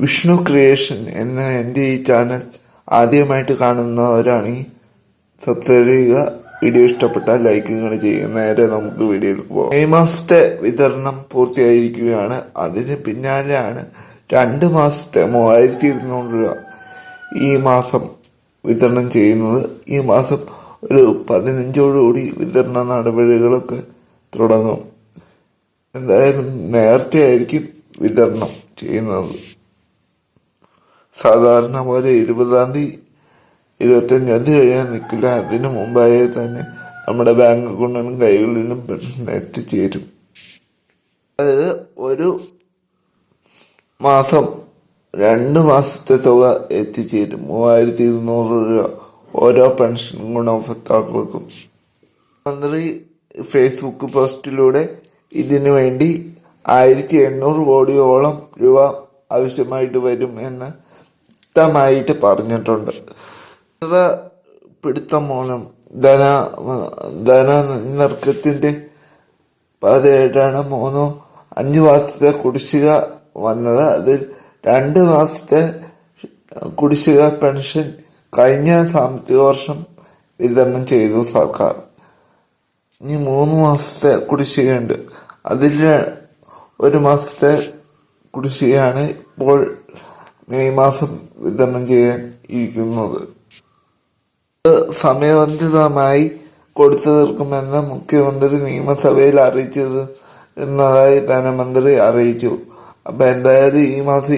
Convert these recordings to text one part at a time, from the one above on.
Vishnu creation എന്ന എന്റെ ഈ ചാനൽ ആദ്യമായിട്ട് കാണുന്നവരാണെങ്കിൽ സബ്സ്ക്രൈബ് ചെയ്യുക. വീഡിയോ ഇഷ്ടപ്പെട്ടാൽ ലൈക്കുകൾ ചെയ്യുക. നേരെ നമുക്ക് വീഡിയോയിൽ പോകാം. മെയ് മാസത്തെ വിതരണം പൂർത്തിയായിരിക്കുകയാണ്. അതിന് പിന്നാലെയാണ് രണ്ട് മാസത്തെ മൂവായിരത്തി ഇരുന്നൂറ് രൂപ ഈ മാസം വിതരണം ചെയ്യുന്നത്. ഈ മാസം ഒരു പതിനഞ്ചോടുകൂടി വിതരണ നടപടികളൊക്കെ തുടങ്ങും. എന്തായാലും നേരത്തെ ആയിരിക്കും വിതരണം ചെയ്യുന്നത്. സാധാരണ പോലെ ഇരുപതാം തീയതി ഇരുപത്തഞ്ചാം തീയതി കഴിയാൻ നിൽക്കില്ല അതിനു മുമ്പായി തന്നെ നമ്മുടെ ബാങ്ക് അക്കൗണ്ടിനും കൈകളിലും പെട്ടെന്ന് എത്തിച്ചേരും അതായത് ഒരു മാസം രണ്ട് മാസത്തെ തുക എത്തിച്ചേരും മൂവായിരത്തി ഇരുന്നൂറ് രൂപ ഓരോ പെൻഷൻ ഗുണഭോക്താക്കൾക്കും. മന്ത്രി ഫേസ്ബുക്ക് പോസ്റ്റിലൂടെ ഇതിനു വേണ്ടി ആയിരത്തി എണ്ണൂറ് കോടിയോളം രൂപ ആവശ്യമായിട്ട് വരും എന്ന് വ്യക്തമായിട്ട് പറഞ്ഞിട്ടുണ്ട്. പിടുത്തം മൂലം ധന ധന ധനനിർക്കത്തിന്റെ പതിനേഴാണ് മൂന്നോ. അഞ്ചു മാസത്തെ കുടിശ്ശിക വന്നത്. അതിൽ രണ്ട് മാസത്തെ കുടിശ്ശിക പെൻഷൻ കഴിഞ്ഞ സാമ്പത്തിക വർഷം വിതരണം ചെയ്തു സർക്കാർ. ഇനി മൂന്ന് മാസത്തെ കുടിശ്ശികയുണ്ട്. അതിൽ ഒരു മാസത്തെ കുടിശ്ശികയാണ് ഇപ്പോൾ മെയ് മാസം വിതരണം ചെയ്യാൻ ഇരിക്കുന്നത് സമയബന്ധിതമായി കൊടുത്തു തീർക്കുമെന്ന് മുഖ്യമന്ത്രി നിയമസഭയിൽ അറിയിച്ചത് എന്നതായി ധനമന്ത്രി അറിയിച്ചു. അപ്പം എന്തായാലും ഈ മാസം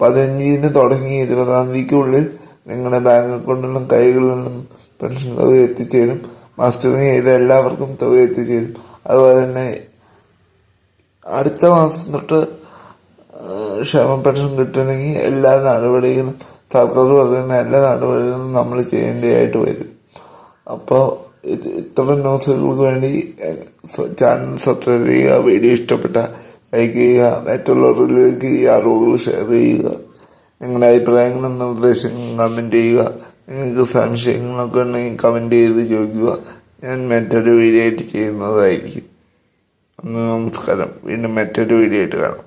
പതിനഞ്ചിന് തുടങ്ങി ഇരുപതാം തീയതിക്കുള്ളിൽ നിങ്ങളുടെ ബാങ്ക് അക്കൗണ്ടിലും കൈകളിലും പെൻഷൻ തുക എത്തിച്ചേരും. മാസ്റ്ററിങ് ചെയ്ത എല്ലാവർക്കും തുക എത്തിച്ചേരും. അതുപോലെ തന്നെ അടുത്ത മാസം തൊട്ട് ക്ഷേമ പെൻഷൻ കിട്ടണമെങ്കിൽ എല്ലാ നടപടികളും സർക്കാർ പറയുന്ന എല്ലാ നടപടികളും നമ്മൾ ചെയ്യേണ്ടതായിട്ട് വരും. അപ്പോൾ ഇത് ഇത്ര ന്യൂസുകൾക്ക് വേണ്ടി ചാനൽ സബ്സ്ക്രൈബ് ചെയ്യുക വീഡിയോ ഇഷ്ടപ്പെട്ട ലൈക്ക് ചെയ്യുക മറ്റുള്ളവരിലേക്ക് ഈ അറിവുകൾ ഷെയർ ചെയ്യുക നിങ്ങളുടെ അഭിപ്രായങ്ങളും നിർദ്ദേശങ്ങളും കമന്റ് ചെയ്യുക നിങ്ങൾക്ക് സംശയങ്ങളൊക്കെ ഉണ്ടെങ്കിൽ കമന്റ് ചെയ്ത് ചോദിക്കുക. ഞാൻ മറ്റൊരു വീഡിയോ ആയിട്ട് ചെയ്യുന്നതായിരിക്കും. നമസ്കാരം. വീണ്ടും മറ്റൊരു വീഡിയോ ആയിട്ട് കാണാം.